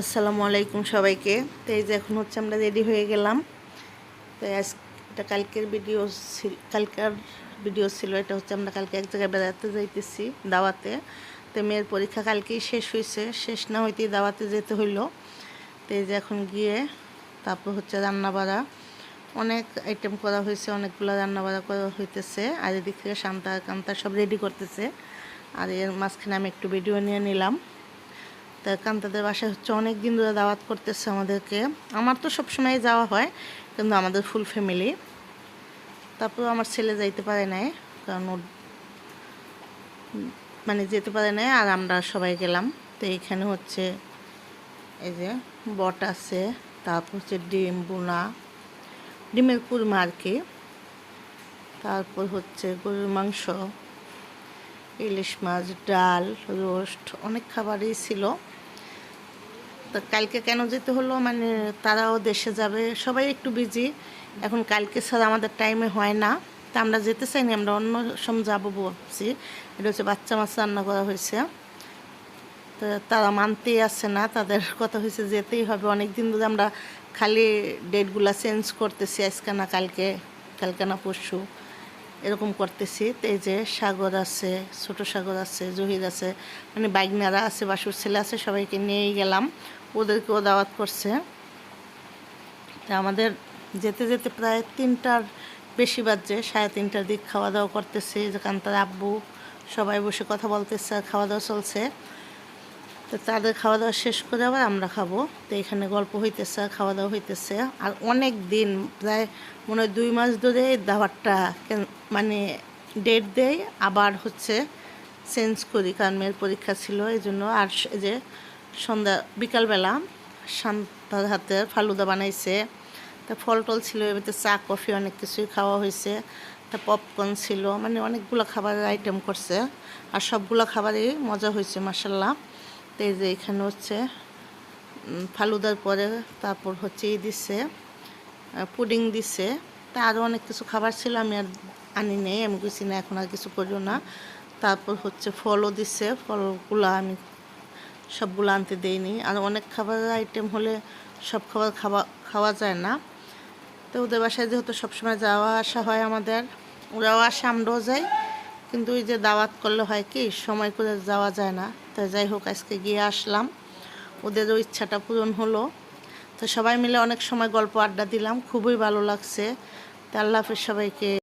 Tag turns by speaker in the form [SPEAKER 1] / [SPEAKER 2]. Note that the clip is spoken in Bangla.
[SPEAKER 1] আসসালামু আলাইকুম সবাইকে। তো এই যে এখন হচ্ছে আমরা রেডি হয়ে গেলাম। তো আজ এটা কালকের ভিডিও ছিল, কালকার ভিডিও ছিল, এটা হচ্ছে আমরা কালকে এক জায়গায় বেড়াতে যাইতেছি দাওয়াতে। তো মেয়ের পরীক্ষা কালকেই শেষ হয়েছে শেষ না হইতেই দাওয়াতে যেতে হইল। তো এই যে এখন গিয়ে তারপর হচ্ছে রান্না বাড়া অনেক আইটেম করা হয়েছে অনেকগুলো রান্না বাড়া করা হইতেছে। আর এদিক থেকে শান্তা, কান্তা সব রেডি করতেছে। আর এর মাঝখানে আমি একটু ভিডিও নিয়ে নিলাম। তা কান্তাদের বাসায় হচ্ছে অনেক দিন ধরে দাওয়াত করতেছে আমাদেরকে। আমার তো সবসময় যাওয়া হয়, কিন্তু আমাদের ফুল ফ্যামিলি তারপর আমার ছেলে যাইতে পারে নাই, কারণ ওর মানে যেতে পারে নাই, আর আমরা সবাই গেলাম। তো এইখানে হচ্ছে এই যে বট আছে, তারপর হচ্ছে ডিম বোনা ডিমের কুরমা আর কি। তারপর হচ্ছে গরুর মাংস, ইলিশ মাছ, ডাল, রোস্ট, অনেক খাবারই ছিল। তো কালকে কেন যেতে হলো? মানে তারাও দেশে যাবে, সবাই একটু বিজি এখন কালকে ছাড়া আমাদের টাইমে হয় না। তা আমরা যেতে চাইনি, আমরা অন্য সময় যাব ভাবছি। এটা হচ্ছে বাচ্চা মাছ রান্না করা হয়েছে। তো তারা মানতেই আসছে না, তাদের কথা হয়েছে যেতেই হবে। অনেক দিন ধরে আমরা খালি ডেটগুলো চেঞ্জ করতেছি, আজকে না কালকে কালকে না পরশু। এরকম করতেছি। এই যে সাগর আছে, ছোট সাগর আছে, জহির আছে মানে বাইকনারা আছে, বাসুর ছেলে আছে, সবাইকে নিয়েই গেলাম। ওদেরকেও দাওয়াত করছে। তা আমাদের যেতে যেতে প্রায় তিনটার বেশি বাজছে, সাড়ে তিনটার দিক খাওয়া দাওয়া করতেছি। যেখান তার আব্বু, সবাই বসে কথা বলতেছে, খাওয়া দাওয়া চলছে। তো তাদের খাওয়া দাওয়া শেষ করে আবার আমরা খাব। তো এখানে গল্প হইতেছে খাওয়া দাওয়া হইতেছে। আর অনেক দিন, প্রায় মনে হয় দুই মাস ধরে কেন- মানে ডেট দেয়, আবার হচ্ছে চেঞ্জ করি, কারণ মেয়ের পরীক্ষা ছিল এই জন্য আর যে সন্ধ্যা, বিকালবেলা শান্তার হাতে ফালুদা বানাইছে। তা ফল টল ছিল এবারে চা, কফি অনেক কিছুই খাওয়া হয়েছে। তা পপকর্ন ছিল মানে অনেকগুলো খাবারের আইটেম করছে। আর সবগুলো খাবারই মজা হয়েছে মাসাল্লাহ তো এই যে এখানে হচ্ছে ফালুদার পরে তারপর হচ্ছে ই দিছে পুডিং দিছে। তা আরও অনেক কিছু খাবার ছিল, আমি আর আনি নেই, আমি কিছু না, এখন আর কিছু করিও না। তারপর হচ্ছে ফলও দিছে, ফলগুলো আমি সবগুলো আনতে দেইনি। আর অনেক খাবারের আইটেম হলে সব খাবার খাওয়া খাওয়া যায় না। তো ওদের বাসায় যেহেতু সবসময় যাওয়া আসা হয় আমাদের, ওরাও আসে আমরাও যাই কিন্তু ওই যে দাওয়াত করলে হয় কি, সময় করে যাওয়া যায় না। তো যাই হোক, আজকে গিয়ে আসলাম। ওদেরও ইচ্ছাটা পূরণ হলো। তো সবাই মিলে অনেক সময় গল্প আড্ডা দিলাম, খুবই ভালো লাগছে। তো আল্লাহ সবাইকে।